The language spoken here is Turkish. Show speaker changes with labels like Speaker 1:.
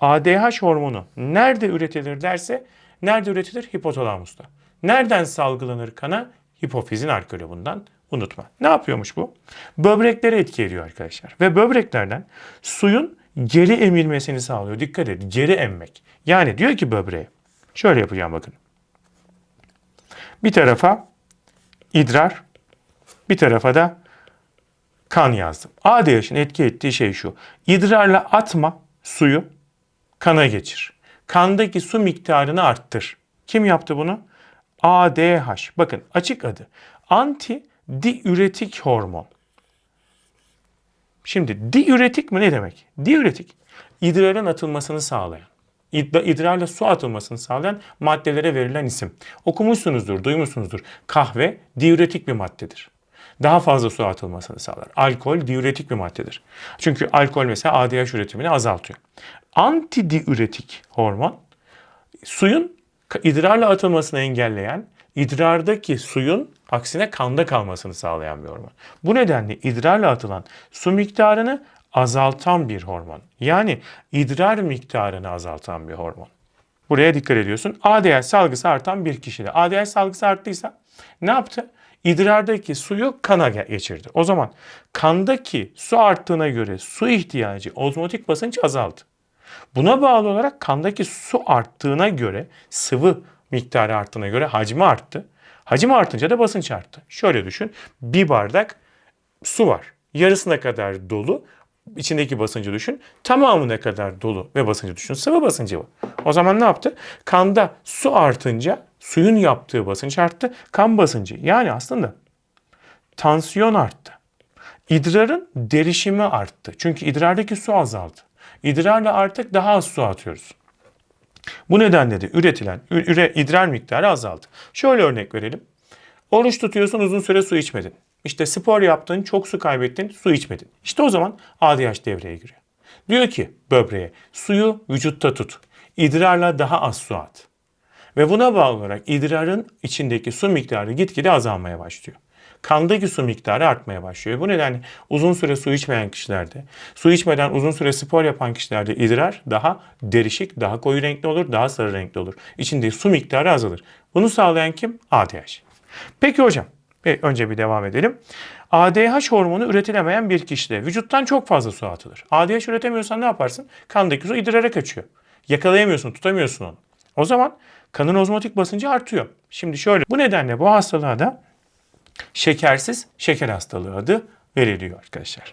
Speaker 1: ADH hormonu nerede üretilir derse nerede üretilir? Hipotalamusta. Nereden salgılanır kana? Hipofizin arka. Unutma. Ne yapıyormuş bu? Böbreklere etki ediyor arkadaşlar. Ve böbreklerden suyun geri emilmesini sağlıyor. Dikkat et. Geri emmek. Yani diyor ki böbreğe. Şöyle yapacağım bakın. Bir tarafa idrar, bir tarafa da kan yazdım. ADH'ın etki ettiği şey şu. İdrarla atma suyu kana geçir. Kandaki su miktarını arttır. Kim yaptı bunu? ADH. Bakın açık adı. Anti diüretik hormon. Şimdi diüretik mi ne demek? Diüretik idrarın atılmasını sağlayan, idra- idrarla su atılmasını sağlayan maddelere verilen isim. Okumuşsunuzdur, duymuşsunuzdur. Kahve diüretik bir maddedir. Daha fazla su atılmasını sağlar. Alkol diüretik bir maddedir. Çünkü alkol mesela ADH üretimini azaltıyor. Antidiüretik hormon suyun idrarla atılmasını engelleyen, idrardaki suyun aksine kanda kalmasını sağlayan bir hormon. Bu nedenle idrarla atılan su miktarını azaltan bir hormon. Yani idrar miktarını azaltan bir hormon. Buraya dikkat ediyorsun. ADH salgısı artan bir kişide. ADH salgısı arttıysa ne yaptı? İdrardaki suyu kana ge- geçirdi. O zaman kandaki su arttığına göre su ihtiyacı, ozmotik basınç azaldı. Buna bağlı olarak kandaki su arttığına göre sıvı miktarı arttığına göre hacmi arttı. Hacim artınca da basınç arttı. Şöyle düşün. Bir bardak su var. Yarısına kadar dolu. İçindeki basıncı düşün. Tamamına kadar dolu ve basıncı düşün. Sıvı basıncı var. O zaman ne yaptı? Kanda su artınca suyun yaptığı basınç arttı. Kan basıncı yani aslında tansiyon arttı. İdrarın derişimi arttı. Çünkü idrardaki su azaldı. İdrarla artık daha az su atıyoruz. Bu nedenle de üretilen üre, idrar miktarı azaldı. Şöyle örnek verelim. Oruç tutuyorsun uzun süre su içmedin. İşte spor yaptın, çok su kaybettin, su içmedin. İşte o zaman ADH devreye giriyor. Diyor ki böbreğe suyu vücutta tut. İdrarla daha az su at. Ve buna bağlı olarak idrarın içindeki su miktarı gitgide azalmaya başlıyor. Kandaki su miktarı artmaya başlıyor. Bu nedenle uzun süre su içmeyen kişilerde, su içmeden uzun süre spor yapan kişilerde idrar daha derişik, daha koyu renkli olur, daha sarı renkli olur. İçindeki su miktarı azalır. Bunu sağlayan kim? ADH. Peki hocam, e, önce bir devam edelim. ADH hormonu üretilemeyen bir kişide vücuttan çok fazla su atılır. ADH üretemiyorsan ne yaparsın? Kandaki su idrara kaçıyor. Yakalayamıyorsun, tutamıyorsun onu. O zaman kanın ozmotik basıncı artıyor. Şimdi şöyle, bu nedenle bu hastalığa da şekersiz şeker hastalığı adı veriliyor arkadaşlar.